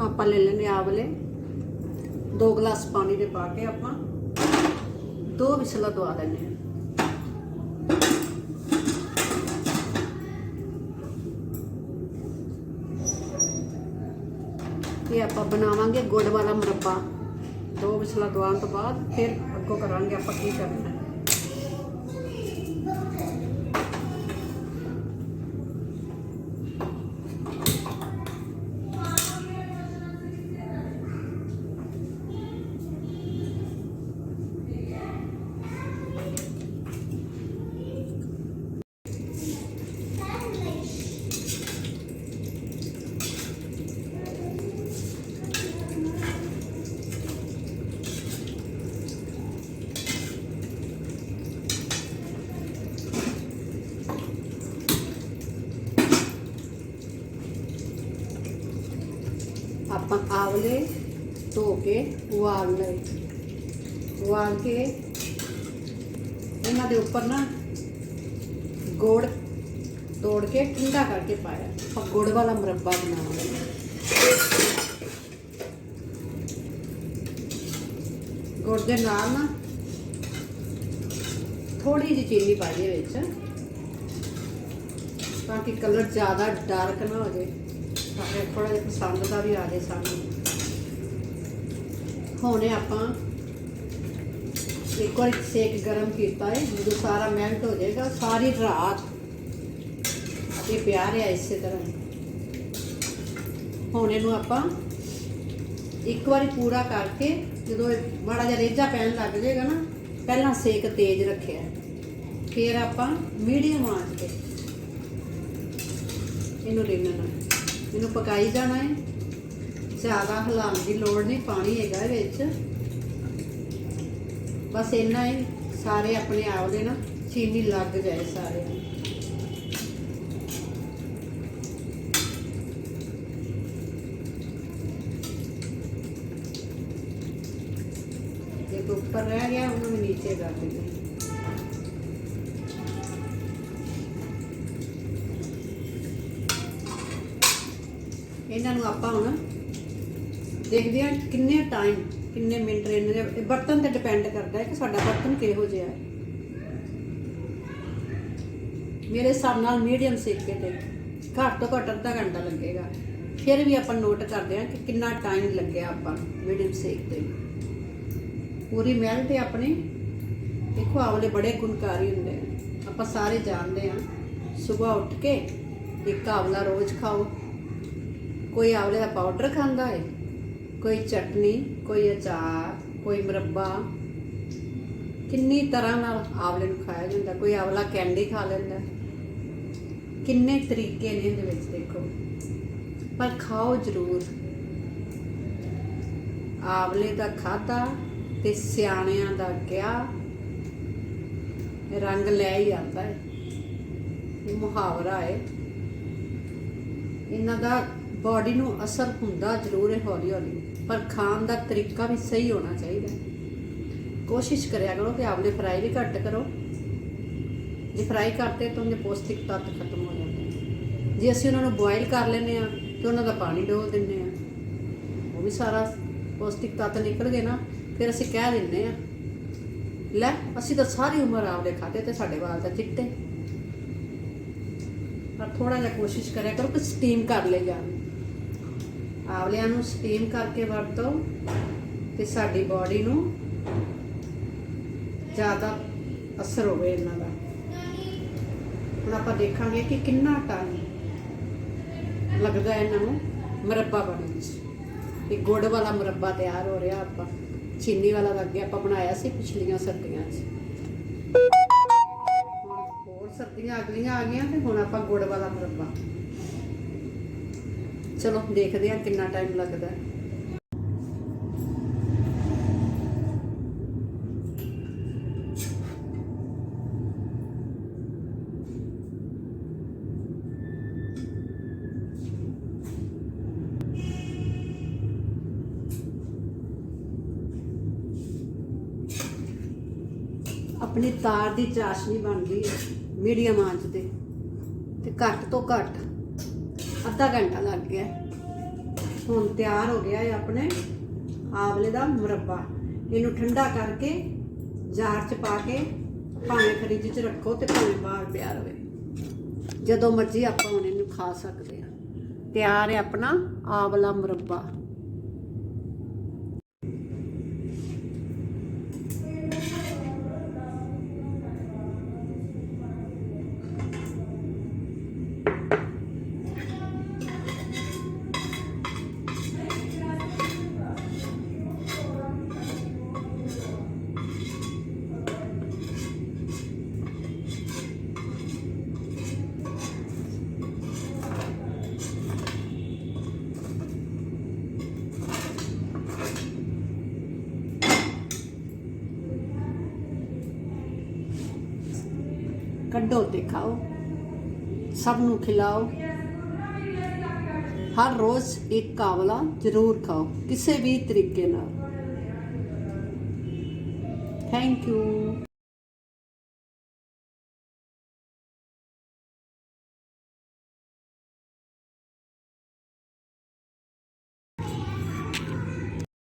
ਆਪਾਂ ਲੈ ਲੈਣੇ ਆ ਵਾਲੇ। ਦੋ ਗਲਾਸ ਪਾਣੀ ਦੇ ਪਾ ਕੇ ਆਪਾਂ ਦੋ ਵਿਸਲਾ ਦਵਾ ਦਿੰਦੇ ਹਾਂ। ਇਹ ਆਪਾਂ ਬਣਾਵਾਂਗੇ ਗੁੜ ਵਾਲਾ ਮੁਰੱਬਾ। ਦੋ ਵਿਸਲਾ ਦਵਾਉਣ ਤੋਂ ਬਾਅਦ ਫਿਰ ਅੱਗੋਂ ਕਰਾਂਗੇ ਆਪਾਂ ਕੀ ਕਰਨਾ ਆਪਾਂ ਆਵਲੇ ਧੋ ਕੇ ਉਬਾਲ ਲਏ। ਉਬਾਲ ਕੇ ਇਹਨਾਂ ਦੇ ਉੱਪਰ ਨਾ ਗੁੜ ਤੋੜ ਕੇ ਠੰਡਾ ਕਰਕੇ ਪਾਇਆ। ਆਪਾਂ ਗੁੜ ਵਾਲਾ ਮੁਰੱਬਾ ਬਣਾਵਾਂਗੇ। ਗੁੜ ਦੇ ਨਾਲ ਨਾ ਥੋੜੀ ਜਿਹੀ ਚੀਨੀ ਪਾਈ ਦੇ ਵਿੱਚ, ਤਾਂ ਕਿ ਕਲਰ ਜ਼ਿਆਦਾ ਡਾਰਕ ਨਾ ਹੋ ਜਾਵੇ ਸਾਡੇ ਥੋੜਾ ਜਿਹਾ ਪਸੰਦ ਦਾ ਵੀ ਆ ਜਾਏ ਸਾਨੂੰ। ਹੁਣੇ ਆਪਾਂ ਇੱਕ ਵਾਰ ਸੇਕ ਗਰਮ ਕੀਤਾ ਹੈ ਜਦੋਂ ਸਾਰਾ ਮੈਲਟ ਹੋ ਜਾਏਗਾ, ਸਾਰੀ ਰਾਤ ਇਹ ਪਿਆ ਰਿਹਾ ਇਸੇ ਤਰ੍ਹਾਂ ਹੀ। ਹੁਣ ਇਹਨੂੰ ਆਪਾਂ ਇੱਕ ਵਾਰੀ ਪੂਰਾ ਕਰਕੇ, ਜਦੋਂ ਇਹ ਮਾੜਾ ਜਿਹਾ ਰੇਜਾ ਪੈਣ ਲੱਗ ਜਾਏਗਾ ਨਾ, ਪਹਿਲਾਂ ਸੇਕ ਤੇਜ਼ ਰੱਖਿਆ। ਫਿਰ ਆਪਾਂ ਮੀਡੀਅਮ ਆਂਚ ਤੇ ਇਹਨੂੰ ਰਿੰਨਣਾ। ਇਹਨੂੰ ਪਕਾਈ ਜਾਣਾ ਹੈ। ਜ਼ਿਆਦਾ ਹਿਲਾਉਣ ਦੀ ਲੋੜ ਨਹੀਂ, ਪਾਣੀ ਹੈਗਾ ਵਿੱਚ। ਬਸ ਇੰਨਾ ਹੀ, ਸਾਰੇ ਆਪਣੇ ਆਪ ਦੇ ਨਾ ਚੀਨੀ ਲੱਗ ਜਾਏ ਸਾਰੇ ਜੇ ਉੱਪਰ ਰਹਿ ਗਿਆ ਉਹਨੂੰ ਵੀ ਨੀਚੇ ਕਰ ਦੇਣਾ ਇਹਨਾਂ ਨੂੰ ਆਪਾਂ ਹੁਣ ਦੇਖਦੇ ਹਾਂ ਕਿੰਨੇ ਟਾਈਮ ਕਿੰਨੇ ਮਿੰਟ ਇਹਨਾਂ ਦੇ ਬਰਤਨ ਤੇ ਡਿਪੈਂਡ ਕਰਦਾ ਹੈ ਕਿ ਸਾਡਾ ਬਰਤਨ ਕਿਹੋ ਜਿਹਾ ਹੈ। ਮੇਰੇ ਹਿਸਾਬ ਨਾਲ ਮੀਡੀਅਮ ਸੇਕੇ ਤੇ ਘੱਟ ਤੋਂ ਘੱਟ ਅੱਧਾ ਘੰਟਾ ਲੱਗੇਗਾ। ਫਿਰ ਵੀ ਆਪਾਂ ਨੋਟ ਕਰਦੇ ਹਾਂ ਕਿ ਕਿੰਨਾ ਟਾਈਮ ਲੱਗਿਆ ਆਪਾਂ ਮੀਡੀਅਮ ਸੇਕ ਤੇ। ਪੂਰੀ ਮਿਹਨਤ ਹੈ ਆਪਣੀ, ਦੇਖੋ ਆਵਲੇ ਬੜੇ ਗੁਣਕਾਰੀ ਹੁੰਦੇ ਆ ਆਪਾਂ ਸਾਰੇ ਜਾਣਦੇ ਆ ਸਵੇਰ ਉੱਠ ਕੇ ਇੱਕ ਆਵਲਾ ਰੋਜ਼ ਖਾਓ ਕੋਈ ਆਵਲੇ ਦਾ ਪਾਊਡਰ ਖਾਂਦਾ ਹੈ ਕੋਈ ਚਟਨੀ, ਕੋਈ ਅਚਾਰ, ਕੋਈ ਮੁਰੱਬਾ। ਕਿੰਨੀ ਤਰ੍ਹਾਂ ਨਾਲ ਆਵਲੇ ਨੂੰ ਖਾਇਆ ਜਾਂਦਾ, ਕੋਈ ਆਵਲਾ ਕੈਂਡੀ ਖਾ ਲੈਂਦਾ। ਕਿੰਨੇ ਤਰੀਕੇ ਨੇ ਇਹਦੇ ਵਿੱਚ ਦੇਖੋ। ਪਰ ਖਾਓ ਜ਼ਰੂਰ। ਆਵਲੇ ਦਾ ਖਾਦਾ ਤੇ ਸਿਆਣਿਆਂ ਦਾ ਕਿਹਾ, ਰੰਗ ਲੈ ਹੀ ਆਉਂਦਾ ਹੈ ਇਹ ਮੁਹਾਵਰਾ ਹੈ ਇਹਨਾਂ ਦਾ ਬਾਡੀ ਨੂੰ ਅਸਰ ਹੁੰਦਾ ਜ਼ਰੂਰ ਹੈ ਹੌਲੀ ਹੌਲੀ, ਪਰ ਖਾਣ ਦਾ ਤਰੀਕਾ ਵੀ ਸਹੀ ਹੋਣਾ ਚਾਹੀਦਾ ਕੋਸ਼ਿਸ਼ ਕਰਿਆ ਕਰੋ ਕਿ ਆਵਲੇ ਫਰਾਈ ਵੀ ਘੱਟ ਕਰੋ। ਜੇ ਫਰਾਈ ਕਰਤੇ ਤਾਂ ਉਹਦੇ ਪੌਸ਼ਟਿਕ ਤੱਤ ਖਤਮ ਹੋ ਜਾਂਦੇ ਨੇ। ਜੇ ਅਸੀਂ ਉਹਨਾਂ ਨੂੰ ਬੋਇਲ ਕਰ ਲੈਂਦੇ ਆ ਤੇ ਉਹਨਾਂ ਦਾ ਪਾਣੀ ਡੋਲ ਦਿੰਦੇ ਆ ਉਹ ਵੀ ਸਾਰਾ ਪੌਸ਼ਟਿਕ ਤੱਤ ਨਿਕਲ ਗਏ ਨਾ, ਫਿਰ ਅਸੀਂ ਕਹਿ ਦਿੰਦੇ ਆ ਲੈ ਅਸੀਂ ਤਾਂ ਸਾਰੀ ਉਮਰ ਆਪਦੇ ਖਾਦੇ ਤੇ ਸਾਡੇ ਵਾਲ ਤਾਂ ਚਿੱਟੇ। ਪਰ ਥੋੜਾ ਜਿਹਾ ਕੋਸ਼ਿਸ਼ ਕਰਿਆ ਕਰੋ ਕਿ ਸਟੀਮ ਕਰ ਲੈ ਜਾਣ ਆਵਲਿਆਂ ਨੂੰ ਸਟੀਮ ਕਰਕੇ ਵਰਤੋ ਤੇ ਸਾਡੀ ਬਾਡੀ ਨੂੰ ਜ਼ਿਆਦਾ ਅਸਰ ਹੋਵੇ ਇਹਨਾਂ ਦਾ। ਹੁਣ ਆਪਾਂ ਦੇਖਾਂਗੇ ਕਿ ਕਿੰਨਾ ਟਾਈਮ ਲੱਗਦਾ ਇਹਨਾਂ ਨੂੰ ਮੁਰੱਬਾ ਬਣਨ 'ਚ ਇਹ ਗੁੜ ਵਾਲਾ ਮੁਰੱਬਾ ਤਿਆਰ ਹੋ ਰਿਹਾ ਆਪਾਂ। ਚੀਨੀ ਵਾਲਾ ਤਾਂ ਅੱਗੇ ਆਪਾਂ ਬਣਾਇਆ ਸੀ ਪਿਛਲੀਆਂ ਸਰਦੀਆਂ 'ਚ। ਹੁਣ ਹੋਰ ਸਰਦੀਆਂ ਅਗਲੀਆਂ ਆ ਗਈਆਂ ਤੇ ਹੁਣ ਆਪਾਂ ਗੁੜ ਵਾਲਾ ਮੁਰੱਬਾ। ਚਲੋ, ਦੇਖਦੇ ਹਾਂ ਕਿੰਨਾ ਟਾਈਮ ਲੱਗਦਾ ਆਪਣੀ ਤਾਰ ਦੀ ਚਾਸ਼ਨੀ ਬਣਦੀ ਹੈ, ਮੀਡੀਅਮ ਆਂਚ ਤੇ ਤੇ ਘੱਟ ਤੋਂ ਘੱਟ ਅੱਧਾ ਘੰਟਾ ਲੱਗ ਗਿਆ। ਹੁਣ ਤਿਆਰ ਹੋ ਗਿਆ ਹੈ ਆਪਣੇ ਆਵਲੇ ਦਾ ਮੁਰੱਬਾ। ਇਹਨੂੰ ਠੰਡਾ ਕਰਕੇ ਜਾਰ 'ਚ ਪਾ ਕੇ ਭਾਵੇਂ ਫਰਿੱਜ 'ਚ ਰੱਖੋ ਤੇ ਭਾਵੇਂ ਬਾਹਰ ਪਿਆ ਰਵੇ। ਜਦੋਂ ਮਰਜ਼ੀ ਆਪਾਂ ਹੁਣ ਇਹਨੂੰ ਖਾ ਸਕਦੇ ਹਾਂ। ਤਿਆਰ ਹੈ ਆਪਣਾ ਆਵਲਾ ਮੁਰੱਬਾ। ਕੱਢੋ ਤੇ ਖਾਓ, ਸਭ ਨੂੰ ਖਿਲਾਓ। ਹਰ ਰੋਜ਼ ਇੱਕ ਕਾਵਲਾ ਜ਼ਰੂਰ ਖਾਓ, ਕਿਸੇ ਵੀ ਤਰੀਕੇ ਨਾਲ। Thank you